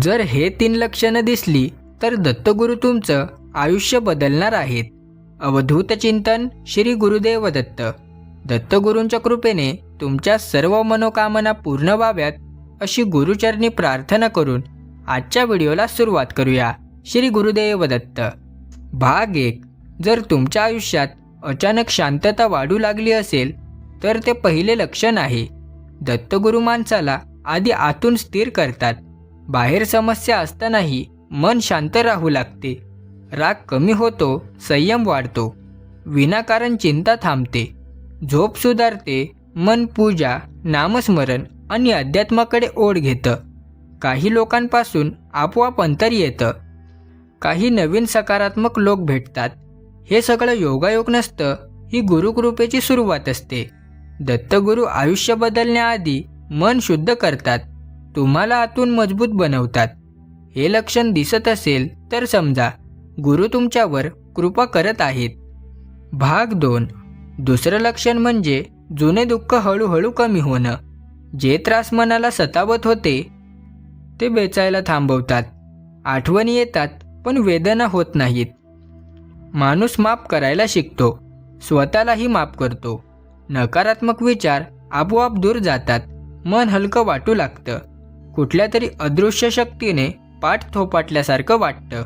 जर हे तीन लक्षणं दिसली तर दत्तगुरू तुमचं आयुष्य बदलणार आहेत. अवधूत चिंतन श्री गुरुदेव दत्त. दत्तगुरूंच्या कृपेने तुमच्या सर्व मनोकामना पूर्ण व्हाव्यात अशी गुरुचरणी प्रार्थना करून आजच्या व्हिडिओला सुरुवात करूया. श्री गुरुदेव दत्त. भाग एक. जर तुमच्या आयुष्यात अचानक शांतता वाढू लागली असेल तर ते पहिले लक्षण आहे. दत्तगुरू माणसाला आधी आतून स्थिर करतात. बाहेर समस्या असतानाही मन शांत राहू लागते. राग कमी होतो संयम वाढतो. विनाकारण चिंता थांबते. झोप सुधारते मन पूजा नामस्मरण आणि अध्यात्माकडे ओढ घेतं. काही लोकांपासून आपोआप अंतर येतं. काही नवीन सकारात्मक लोक भेटतात. हे सगळं योगायोग नसतं ही गुरुकृपेची सुरुवात असते. दत्तगुरू आयुष्य बदलण्याआधी मन शुद्ध करतात. तुम्हाला आतून मजबूत बनवतात. हे लक्षण दिसत असेल तर समजा गुरु तुमच्यावर कृपा करत आहेत. भाग दोन. दुसरं लक्षण म्हणजे जुने दुःख हळूहळू कमी होणं. जे त्रास मनाला सतावत होते ते बेचायला थांबवतात. आठवणी येतात पण वेदना होत नाहीत. माणूस माफ करायला शिकतो. स्वतःलाही माफ करतो. नकारात्मक विचार आपोआप दूर जातात. मन हलकं वाटू लागतं. कुठल्या तरी अदृश्य शक्तीने पाठ थोपाटल्यासारखं वाटतं.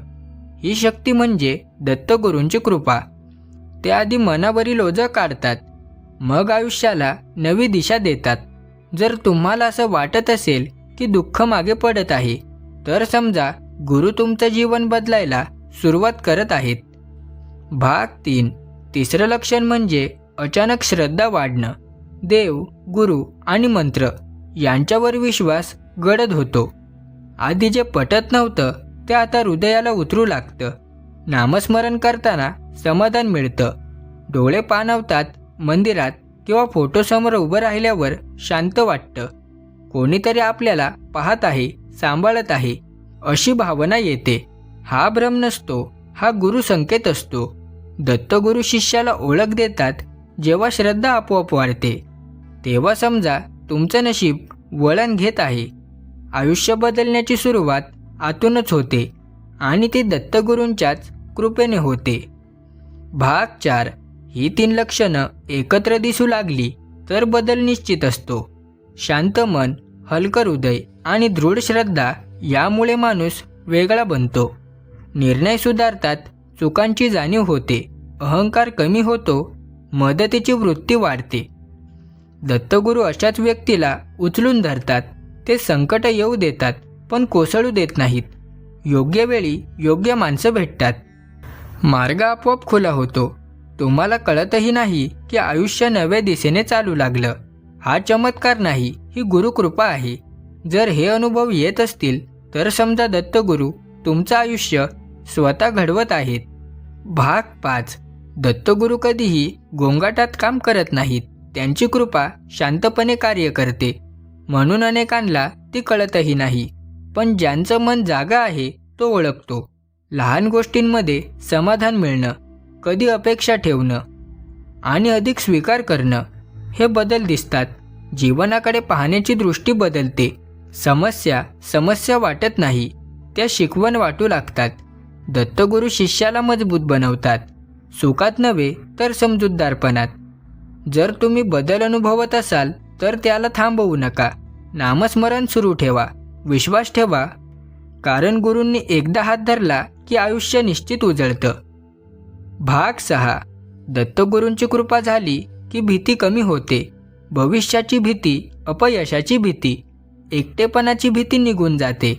ही शक्ती म्हणजे दत्तगुरूंची कृपा. ते आधी मनावरील ओझं काढतात. मग आयुष्याला नवी दिशा देतात. जर तुम्हाला असं वाटत असेल की दुःख मागे पडत आहे तर समजा गुरु तुमचं जीवन बदलायला सुरुवात करत आहेत. भाग तीन. तिसरं लक्षण म्हणजे अचानक श्रद्धा वाढणं. देव गुरु आणि मंत्र यांच्यावर विश्वास गडद होतो. आधी जे पटत नव्हतं ते आता हृदयाला उतरू लागतं. नामस्मरण करताना समाधान मिळतं. डोळे पाणवतात मंदिरात किंवा फोटोसमोर उभं राहिल्यावर शांत वाटतं. कोणीतरी आपल्याला पाहत आहे सांभाळत आहे अशी भावना येते. हा भ्रम नसतो हा गुरु संकेत असतो. दत्तगुरु शिष्याला ओळख देतात जेव्हा श्रद्धा आपोआप वाढते. तेव्हा समजा तुमचं नशीब वळण घेत आहे. आयुष्य बदलण्याची सुरुवात आतूनच होते आणि ती दत्तगुरूंच्याच कृपेने होते. भाग चार. ही तीन लक्षणं एकत्र दिसू लागली तर बदल निश्चित असतो. शांत मन हलकर हृदय आणि दृढ श्रद्धा यामुळे माणूस वेगळा बनतो. निर्णय सुधारतात चुकांची जाणीव होते अहंकार कमी होतो मदतीची वृत्ती वाढते. दत्तगुरू अशाच व्यक्तीला उचलून धरतात. ते संकट येऊ देतात पण कोसळू देत नाहीत. योग्य वेळी योग्य माणसं भेटतात. मार्ग आपोआप खुला होतो. तुम्हाला कळतही नाही की आयुष्य नव्या दिशेने चालू लागलं. हा चमत्कार नाही ही गुरुकृपा आहे. जर हे अनुभव येत असतील तर समजा दत्तगुरू तुमचं आयुष्य स्वतः घडवत आहेत. भाग पाच. दत्तगुरू कधीही गोंगाटात काम करत नाहीत. त्यांची कृपा शांतपणे कार्य करते. म्हणून अनेकांना ती कळतही नाही. पण ज्यांचं मन जागा आहे तो ओळखतो. लहान गोष्टींमध्ये समाधान मिळणं कधी अपेक्षा ठेवणं आणि अधिक स्वीकार करणं हे बदल दिसतात. जीवनाकडे पाहण्याची दृष्टी बदलते. समस्या समस्या वाटत नाही. त्या शिकवण वाटू लागतात. दत्तगुरू शिष्याला मजबूत बनवतात. सुखात नव्हे तर समजूतदारपणात. जर तुम्ही बदल अनुभवत असाल तर त्याला थांबवू नका. नामस्मरण सुरू ठेवा. विश्वास ठेवा. कारण गुरूंनी एकदा हात धरला की आयुष्य निश्चित उजळतं. भाग सहा. दत्तगुरूंची कृपा झाली की भीती कमी होते. भविष्याची भीती अपयशाची भीती एकटेपणाची भीती निघून जाते.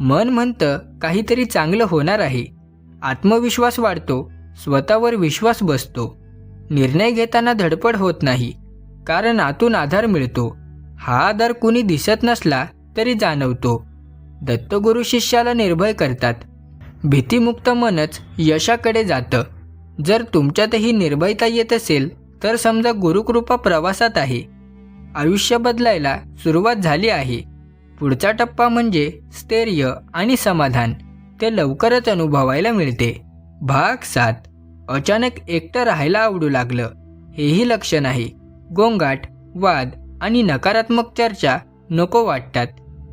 मन म्हणतं काहीतरी चांगलं होणार आहे. आत्मविश्वास वाढतो. स्वतःवर विश्वास बसतो. निर्णय घेताना धडपड होत नाही. कारण आतून आधार मिळतो. हा आधार कुणी दिसत नसला तरी जाणवतो. दत्तगुरू शिष्याला निर्भय करतात. भीतीमुक्त मनच यशाकडे जातं. जर तुमच्यातही निर्भयता येत असेल तर समजा गुरुकृपा प्रवासात आहे. आयुष्य बदलायला सुरुवात झाली आहे. पुढचा टप्पा म्हणजे स्थैर्य आणि समाधान. ते लवकरच अनुभवायला मिळते. भाग सात. अचानक एकटं राहायला आवडू लागलं. हेही लक्षण आहे. गोंगाट वाद आणि नकारात्मक चर्चा नको वाटतात.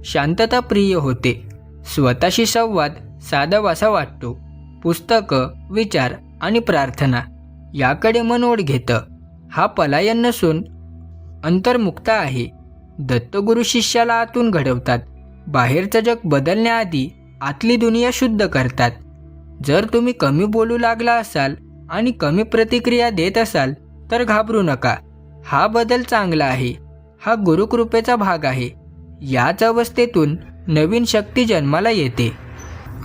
शांतता प्रिय होते. स्वतःशी संवाद साधावासा वाटतो. पुस्तकं विचार आणि प्रार्थना याकडे मन ओढ घेतं. हा पलायन नसून अंतर्मुक्ता आहे. दत्तगुरु शिष्याला आतून घडवतात. बाहेरचं जग बदलण्याआधी आतली दुनिया शुद्ध करतात. जर तुम्ही कमी बोलू लागला असाल आणि कमी प्रतिक्रिया देत असाल तर घाबरू नका. हा बदल चांगला आहे. हा गुरुकृपेचा भाग आहे. याच अवस्थेतून नवीन शक्ती जन्माला येते.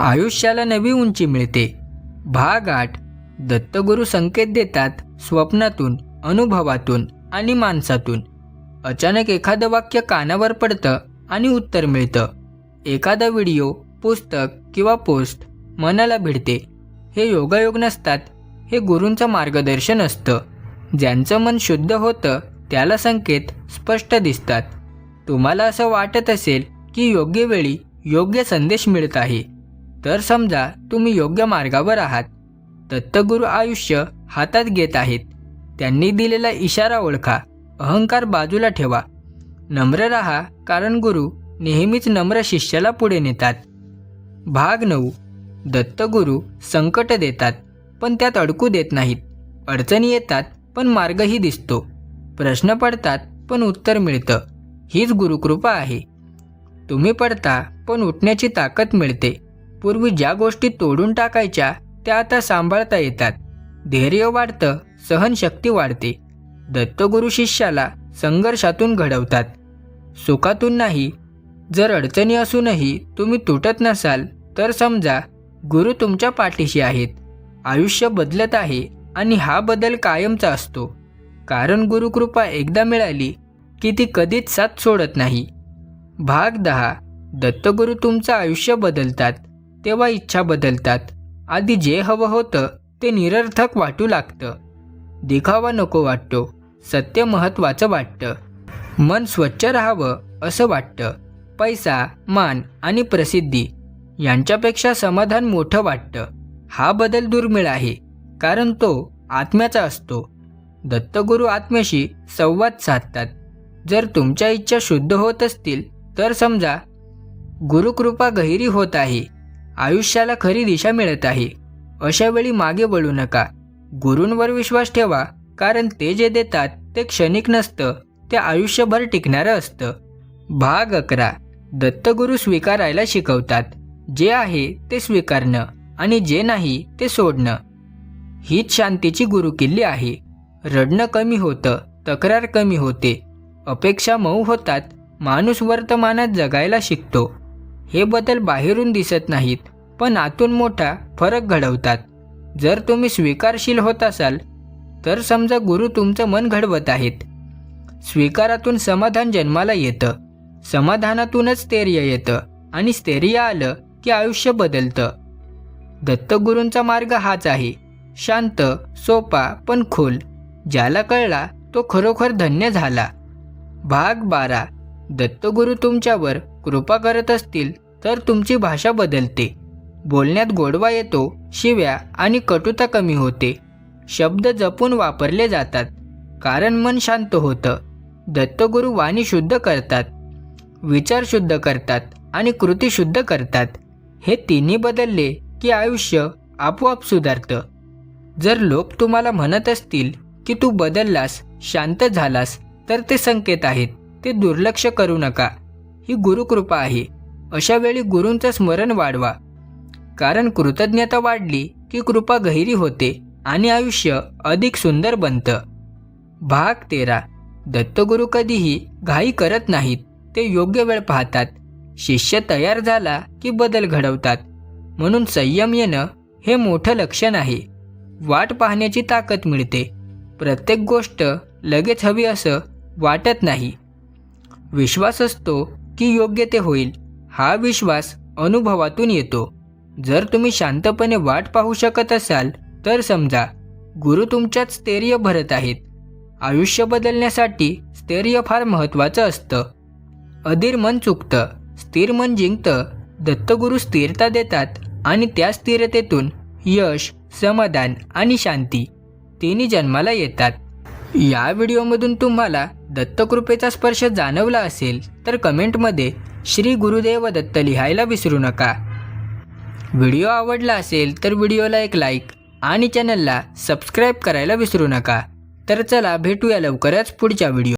आयुष्याला नवी उंची मिळते. भाग आठ. दत्तगुरु संकेत देतात स्वप्नातून अनुभवातून आणि माणसातून. अचानक एखादं वाक्य कानावर पडतं आणि उत्तर मिळतं. एखादा व्हिडिओ पुस्तक किंवा पोस्ट मनाला भिडते. हे योगायोग नसतात. हे गुरूंचं मार्गदर्शन असतं. ज्यांचं मन शुद्ध होतं त्याला संकेत स्पष्ट दिसतात. तुम्हाला असं वाटत असेल की योग्य वेळी योग्य संदेश मिळत आहे. तर समजा तुम्ही योग्य मार्गावर आहात. दत्तगुरू आयुष्य हातात घेत आहेत. त्यांनी दिलेला इशारा ओळखा. अहंकार बाजूला ठेवा. नम्र राहा कारण गुरु नेहमीच नम्र शिष्याला पुढे नेतात. भाग नऊ. दत्तगुरू संकट देतात पण त्यात अडकू देत नाहीत. अडचणी येतात पण मार्गही दिसतो. प्रश्न पडतात पण उत्तर मिळतं. हीच गुरुकृपा आहे. तुम्ही पडता पण उठण्याची ताकद मिळते. पूर्वी ज्या गोष्टी तोडून टाकायच्या त्या आता सांभाळता येतात. धैर्य वाढतं सहनशक्ती वाढते. दत्तगुरु शिष्याला संघर्षातून घडवतात. सुखातून नाही. जर अडचणी असूनही तुम्ही तुटत नसाल तर समजा गुरु तुमच्या पाठीशी आहेत. आयुष्य बदलत आहे. आणि हा बदल कायमचा असतो. कारण गुरुकृपा एकदा मिळाली की ती कधीच साथ सोडत नाही. भाग दहा. दत्तगुरु तुमचं आयुष्य बदलतात तेव्हा इच्छा बदलतात. आधी जे हवं होतं ते निरर्थक वाटू लागतं. दिखावा नको वाटतो सत्य महत्त्वाचं वाटतं. मन स्वच्छ राहावं असं वाटतं. पैसा मान आणि प्रसिद्धी यांच्यापेक्षा समाधान मोठं वाटतं. हा बदल दुर्मिळ आहे. कारण तो आत्म्याचा असतो. दत्तगुरू आत्म्याशी संवाद साधतात. जर तुमच्या इच्छा शुद्ध होत असतील तर समजा गुरुकृपा गहिरी होत आहे आयुष्याला खरी दिशा मिळत आहे अशा वेळी मागे वळू नका. गुरूंवर विश्वास ठेवा कारण ते जे देतात ते क्षणिक नसतं ते आयुष्यभर टिकणारं असतं. भाग अकरा. दत्तगुरू स्वीकारायला शिकवतात. जे आहे ते स्वीकारणं आणि जे नाही ते सोडणं. हीच शांतीची गुरुकिल्ली आहे. रडणं कमी होतं तक्रार कमी होते. अपेक्षा मऊ होतात माणूस वर्तमानात जगायला शिकतो. हे बदल बाहेरून दिसत नाहीत पण आतून मोठा फरक घडवतात. जर तुम्ही स्वीकारशील होत असाल तर समजा गुरु तुमचं मन घडवत आहेत. स्वीकारातून समाधान जन्माला येतं. समाधानातूनच स्थैर्य येतं आणि स्थैर्य आलं की आयुष्य बदलतं. दत्तगुरूंचा मार्ग हाच आहे. शांत सोपा पण खोल. ज्याला कळला तो खरोखर धन्य झाला. भाग बारा. दत्तगुरू तुमच्यावर कृपा करत असतील तर तुमची भाषा बदलते. बोलण्यात गोडवा येतो शिव्या आणि कटुता कमी होते. शब्द जपून वापरले जातात. कारण मन शांत होतं. दत्तगुरू वाणी शुद्ध करतात. विचार शुद्ध करतात आणि कृती शुद्ध करतात. हे तिन्ही बदलले की आयुष्य आपोआप सुधारतं. जर लोक तुम्हाला म्हणत असतील की तू बदललास शांत झालास तर ते संकेत आहेत. ते दुर्लक्ष करू नका. ही गुरुकृपा आहे. अशा वेळी गुरूंचं स्मरण वाढवा. कारण कृतज्ञता वाढली की कृपा गहिरी होते आणि आयुष्य अधिक सुंदर बनतं. भाग तेरा. दत्तगुरू कधीही घाई करत नाहीत. ते योग्य वेळ पाहतात. शिष्य तयार झाला की बदल घडवतात. म्हणून संयम येणं हे मोठं लक्षण आहे. वाट पाहण्याची ताकद मिळते. प्रत्येक गोष्ट लगेच हवी असं वाटत नाही. विश्वास असतो की योग्य ते होईल. हा विश्वास अनुभवातून येतो. जर तुम्ही शांतपणे वाट पाहू शकत असाल तर समजा गुरु तुमच्यात स्थैर्य भरत आहेत. आयुष्य बदलण्यासाठी स्थैर्य फार महत्त्वाचं असतं. अधीर मन चुकतं स्थिर मन जिंकतं दत्तगुरू स्थिरता देतात आणि त्या स्थिरतेतून यश समाधान आणि शांती तिन्ही जन्माला येतात. या व्हिडिओमधून तुम्हाला दत्तकृपेचा स्पर्श जाणवला असेल तर कमेंटमध्ये श्री गुरुदेव दत्त लिहायला विसरू नका. व्हिडिओ आवडला असेल तर व्हिडिओला एक लाईक आणि चॅनलला सबस्क्राईब करायला विसरू नका. तर चला भेटूया लवकरच पुढच्या व्हिडिओ